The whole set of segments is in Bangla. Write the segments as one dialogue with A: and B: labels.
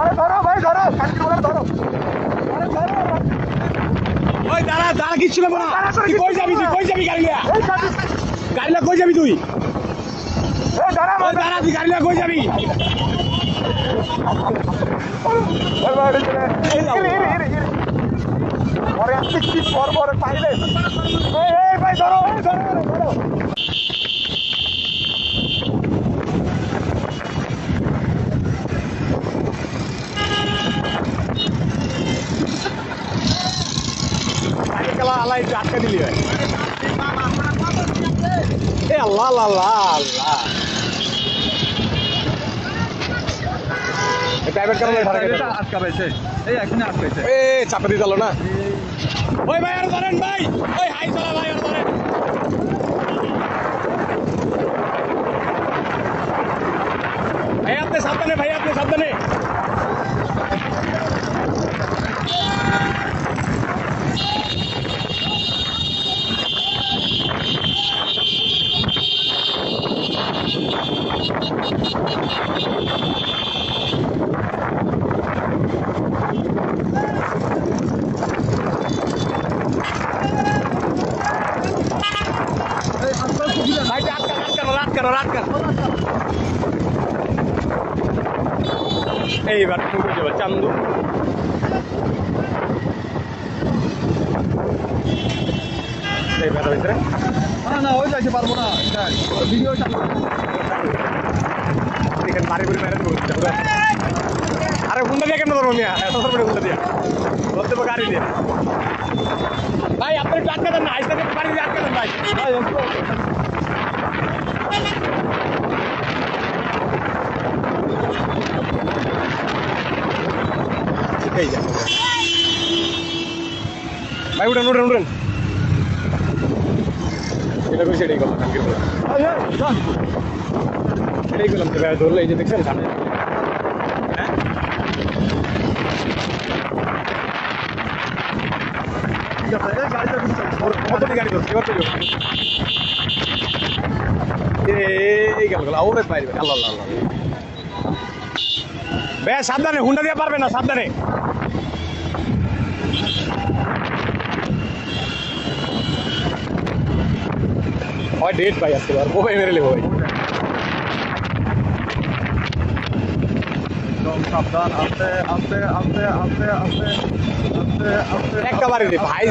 A: আরে ধরো ভাই ধরো। শান্তি বলে ধরো আরে ধরো।
B: ওই দাঁড়া দাঁড়া নেব না। তুই কই যাবি তুই? কই যাবি গাড়ি লিয়া গাড়ি লিয়া কই যাবি তুই?
A: এই দাঁড়া
B: ওই দাঁড়া। তুই গাড়ি লিয়া কই যাবি।
A: পরে আসছে কি পর পর পাইলে এই এই ভাই ধরো এই ধরো ধরো, ধরো
B: গাড়ি খেলা আল্লাহ একটু আটকা দিলি ভাই এ আল্লাহ আল্লাহ আল্লাহ লা। প্রাইভেট কারণে ভাড়া কেটে দাও।
C: আটকা পাইছে এই এখানে আটকাইছে।
B: এ চাপে দিয়ে না। ওই ভাই আর ধরেন ভাই। ওই হাই চলা ভাই আর ধরেন ভাই আপনি সাবধানে ভাই আপনি সাবধানে ভাই এইবার তুমি যাবে চান্দু। এই বেটা ভিতরে
C: না না ওই যাইতে পারব না ভিডিও চালু
B: এখানে বাড়ি করে মেরে দেবো আরে হুন্ডা দিয়ে কেন ধরবো মিয়া? এত ধরবে হুন্ডা দিয়া। ধরতে গাড়ি দিয়ে। এই যা ভাই উঠেন উঠেন উঠেন এটা কই সেটাই করলাম এটাই করলাম তো ভাই ধরলে এই যে দেখছেন সামনে হ্যাঁ ওর কতটি গাড়ি করছে এবার তো এই গেল গেল ওরে বাইরে আল্লাহ আল্লাহ আল্লাহ বে, সাবধানে, হুন্ডা দিয়ে পারবে না, সাবধানে। হয় ডেট ভাই আসতে পারব ভাই মেরে নেব ভাই?
C: সাবধান আস্তে আস্তে আস্তে আস্তে আস্তে আস্তে আস্তে
B: একটা বাড়ি দে। ভাই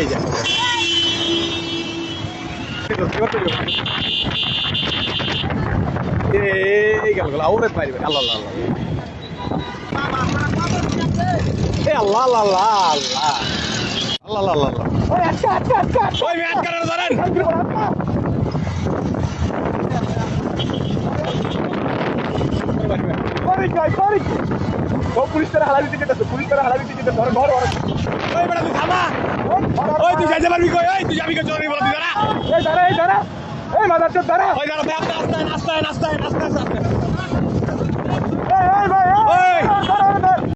B: এই যা এই গেল গেল ওরে বাইরে আল্লাহ আল্লাহ আল্লাহ। এ আল্লাহ আল্লাহ আল্লাহ আল্লাহ। আল্লাহ আল্লাহ
A: ওই আচ্ছা আচ্ছা আচ্ছা
B: ওই ম্যাচ করার ধরেন।
A: Sorry guy sorry. ও পুলিশ তারা হালা দিতে যেতেছে পুলিশ তারা হালা দিতে যেতেছে ধরো ধরো।
B: ওই বেটা তুই থামা। ওই তুই যাইতে পারবি কই? ওই তুই যাবি কই? চলবি বল তুই দাঁড়া।
A: এই দাঁড়া এই দাঁড়া। এই মাদার চোদ দাঁড়া।
B: ওই দাঁড়া আস্তে আস্তে আস্তে আস্তে আস্তে আস্তে
A: এই ভাই